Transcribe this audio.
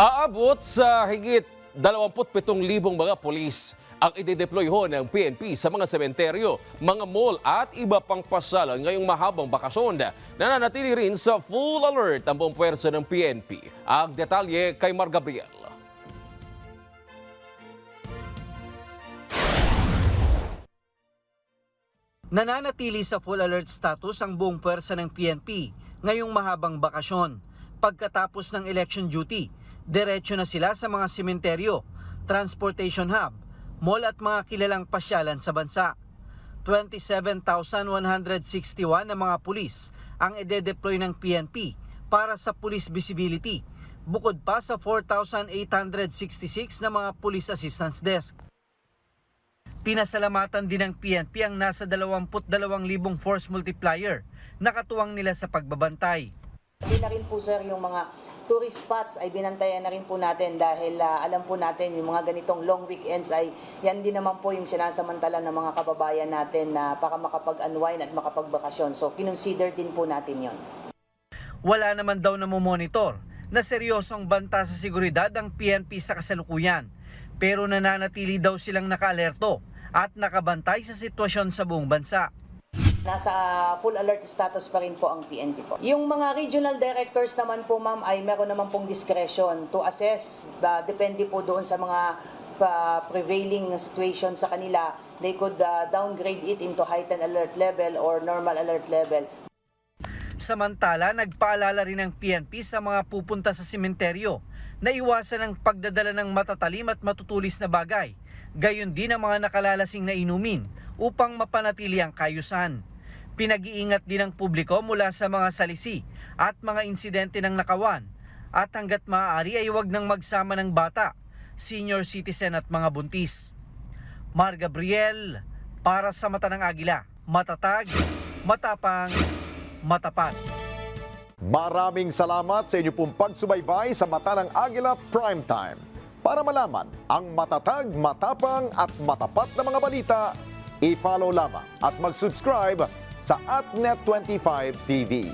Aabot sa higit 27,000 mga polis ang ide-deploy ho ng PNP sa mga sementeryo, mga mall at iba pang pasalan ngayong mahabang bakasyon. Nananatili rin sa full alert ang buong pwersa ng PNP. Ang detalye kay Mar Gabriel. Nananatili sa full alert status ang buong pwersa ng PNP ngayong mahabang bakasyon. Pagkatapos ng election duty, diretso na sila sa mga sementeryo, transportation hub, mall at mga kilalang pasyalan sa bansa. 27,161 na mga pulis ang ide-deploy ng PNP para sa police visibility, bukod pa sa 4,866 na mga police assistance desk. Pinasalamatan din ng PNP ang nasa 22,000 force multiplier na katuwang nila sa pagbabantay. Hindi na rin po sir yung mga tourist spots ay binantayan na rin po natin dahil ah, alam po natin yung mga ganitong long weekends ay yan din naman po yung sinasamantala ng mga kababayan natin na para makapag-unwind at makapagbakasyon. So kinonsider din po natin yon. Wala naman daw na monitor na seryosong banta sa seguridad ang PNP sa kasalukuyan. Pero nananatili daw silang nakaalerto at nakabantay sa sitwasyon sa buong bansa. Nasa full alert status pa rin po ang PNP po. Yung mga regional directors naman po ma'am ay meron naman pong discretion to assess, ah, depende po doon sa mga ah, prevailing situation sa kanila, they could ah, downgrade it into heightened alert level or normal alert level. Samantala, nagpaalala rin ng PNP sa mga pupunta sa sementeryo na iwasan ang pagdadala ng matatalim at matutulis na bagay, gayon din ang mga nakalalasing na inumin upang mapanatili ang kayusan. Pinag-iingat din ng publiko mula sa mga salisi at mga insidente ng nakawan at hanggat maaari ay huwag nang magsama ng bata, senior citizen at mga buntis. Mar Gabriel, para sa mata ng agila, matatag, matapang, matapat. Maraming salamat sa inyo pong pagsubaybay sa Mata ng Agila Primetime. Para malaman ang matatag, matapang at matapat na mga balita, i-follow lamang at mag-subscribe sa AtNet25 TV.